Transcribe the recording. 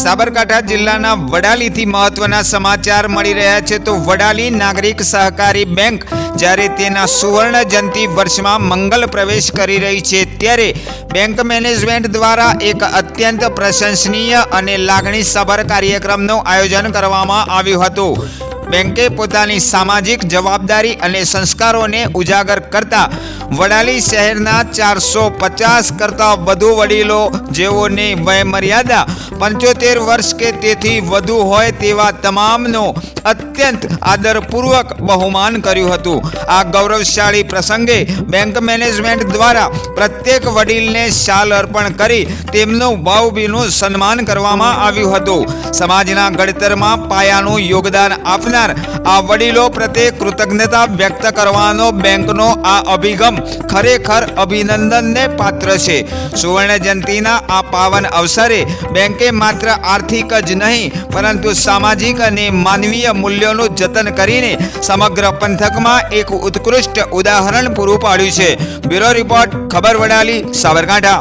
સાબરકાંઠા જિલ્લાના વડાલીથી મહત્વના સમાચાર મળી રહ્યા છે. તો વડાલી નાગરિક સહકારી બેંક જ્યારે તેના સુવર્ણ જયંતિ વર્ષમાં મંગલ પ્રવેશ કરી રહી છે, ત્યારે બેંક મેનેજમેન્ટ દ્વારા એક અત્યંત પ્રશંસનીય અને લાગણીસભર કાર્યક્રમનું આયોજન કરવામાં આવ્યું હતું. બેંકે પોતાની સામાજિક જવાબદારી અને સંસ્કારોને ઉજાગર કરતા વડાલી શહેરના ચારસો પચાસ કરતાં વધુ વડીલો જેઓની વયમર્યાદા પંચોતેર વર્ષ કે તેથી વધુ હોય તેવા તમામનો અત્યંત આદરપૂર્વક બહુમાન કર્યું હતું. આ ગૌરવશાળી પ્રસંગે બેંક મેનેજમેન્ટ દ્વારા પ્રત્યેક વડીલને શાલ અર્પણ કરી તેમનું ભાવભીનું સન્માન કરવામાં આવ્યું હતું. સમાજના ઘડતરમાં પાયાનું યોગદાન આપનાર આ વડીલો પ્રત્યે કૃતજ્ઞતા વ્યક્ત કરવાનો બેંકનો આ અભિગમ ખરેખર અભિનંદનને પાત્ર છે. સુવર્ણ જયંતિના આ પાવન અવસરે બેંકે માત્ર આર્થિક જ નહીં, પરંતુ સામાજિક અને માનવીય મૂલ્યોનું જતન કરીને સમગ્ર પંથકમાં એક ઉત્કૃષ્ટ ઉદાહરણ પૂરું પાડ્યું છે. બ્યુરો રિપોર્ટ, ખબર વડાલી, સાબરકાંઠા.